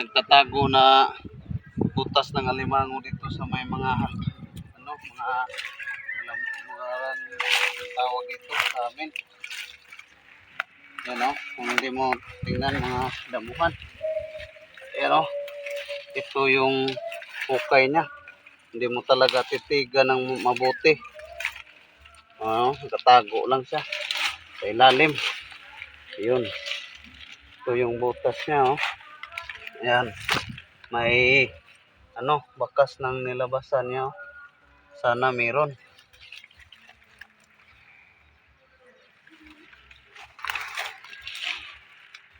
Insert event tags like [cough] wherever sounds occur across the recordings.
nagtatago na butas ng alimango dito sa may mga ano mga alam ang tawag dito sa amin. Yan o kung hindi mo tingnan mga damuhan. Yan o ito yung hukay niya. Hindi mo talaga titigan ng mabuti. Ano nakatago lang siya sa ilalim. Yun. Ito yung butas niya oh Ayan. May ano, bakas ng nilabasan niya. oh. Sana meron.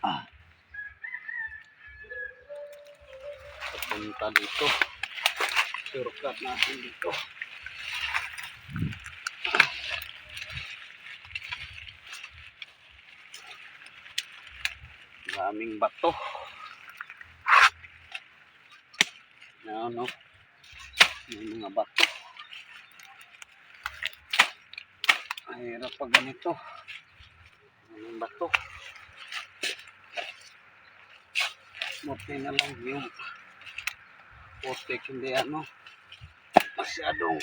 Ah. Papunta dito. Surkat natin dito. Daming bato. Yan, no? May mga bato. Ay, hirap pag ganito. May bato. Buti na lang yung putik, hindi ano, masyadong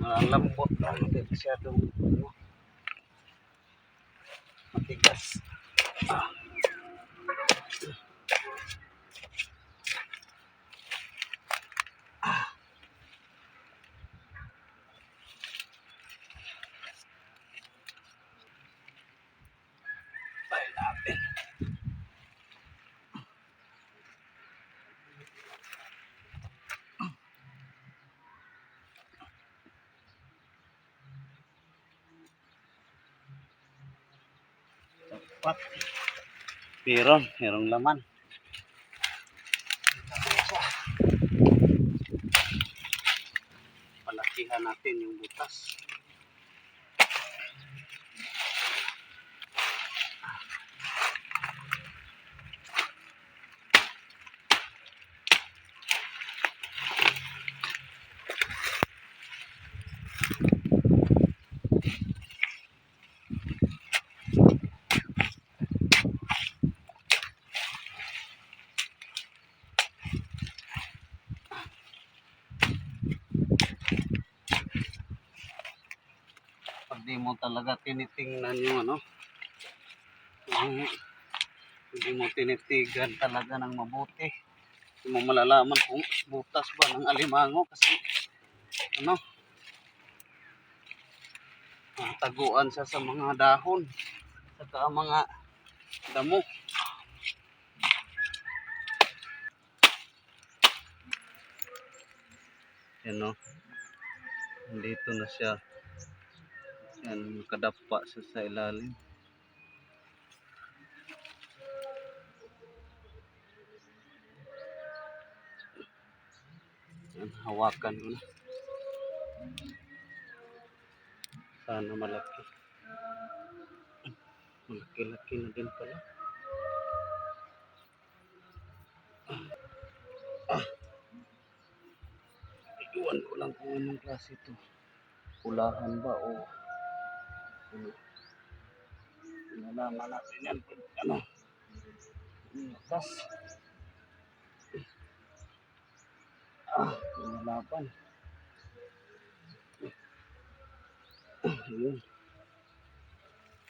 malambot lang, hindi masyadong ano, matigas. Ah. Tapat. Meron, merong laman. Palakihan natin yung butas. Pag di mo talaga tinitingnan yung ano. Yung, hindi mo tinitigan talaga ng mabuti. Hindi mo malalaman kung butas ba ng alimango kasi ano taguan siya sa mga dahon saka mga damo. Yan no? Dito na siya yan, nakadapa siya sa ilalim. Yan, hawakan mo na. Sana malaki. Malaki-laki na din pala. Ah. Iwan ko lang kung anong klase ito. Pulahan ba o ano. Nalaman natin yan pag ano. Bukas. Ah, nalaban. Yun.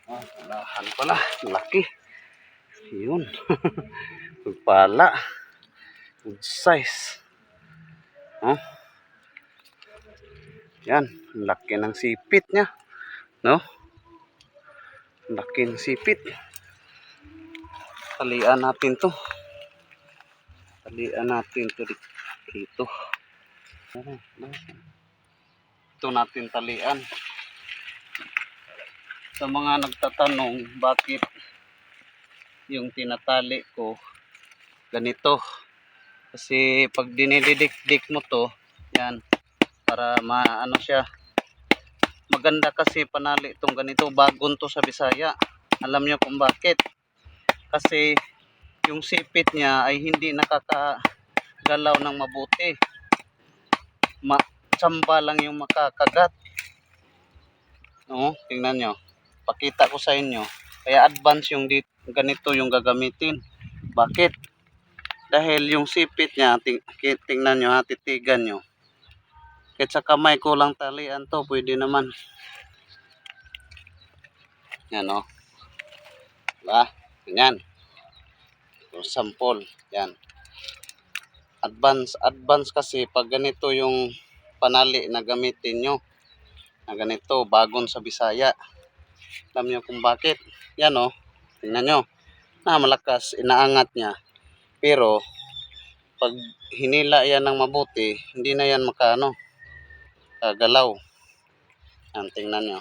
Ah, pulahan pala. Malaki. Yun. [laughs] Pagpala. Good size. Oh. Yan. Ang Laki ng sipit niya. No? Ang Laki ng sipit. Talian natin to. Talian natin to di- dito. Ito natin talian. Sa mga nagtatanong bakit yung tinatali ko ganito. Kasi pag dinidikdik mo to, yan, para maano siya, maganda kasi panali itong ganito bagong to sa Bisaya. Alam nyo kung bakit? Kasi yung sipit niya ay hindi nakakagalaw ng mabuti. Ma lang yung makakagat. No? Tingnan nyo. Pakita ko sa inyo. Kaya advance yung dit ganito yung gagamitin. Bakit? Dahil yung sipit niya, ting tingnan nyo ha, titigan nyo. Kahit sa kamay ko lang talian to, pwede naman. Yan o. Diba? Ganyan. Sample. Yan. Advance, advance kasi pag ganito yung panali na gamitin nyo. Na ganito, bagon sa Bisaya. Alam nyo kung bakit. Yan o. Tingnan nyo. Na malakas, inaangat niya. Pero, pag hinila yan ng mabuti, hindi na yan makaano, kagalaw. Yan, tingnan nyo.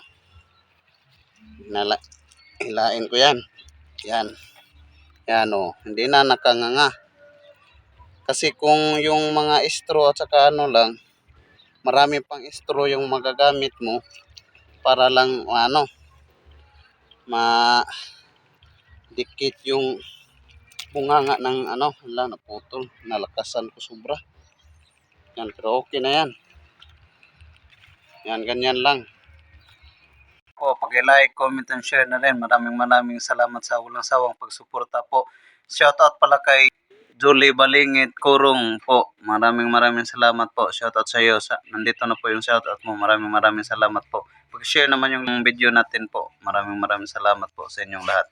Hinala, hilain ko yan. Yan. Yan o. Hindi na nakanganga. Kasi kung yung mga straw at saka ano lang, marami pang straw yung magagamit mo para lang ano, ma dikit yung bunganga ng ano, wala naputol, nalakasan ko sobra. Yan, pero okay na yan. Yan, ganyan lang. Po, pag-like, comment, and share na rin. Maraming maraming salamat sa walang sawang pagsuporta po. Shoutout pala kay Julie Balingit Kurong po. Maraming maraming salamat po. Shoutout sa iyo. Sa, nandito na po yung shoutout mo. Maraming maraming salamat po. Pag-share naman yung video natin po. Maraming maraming salamat po sa inyong lahat.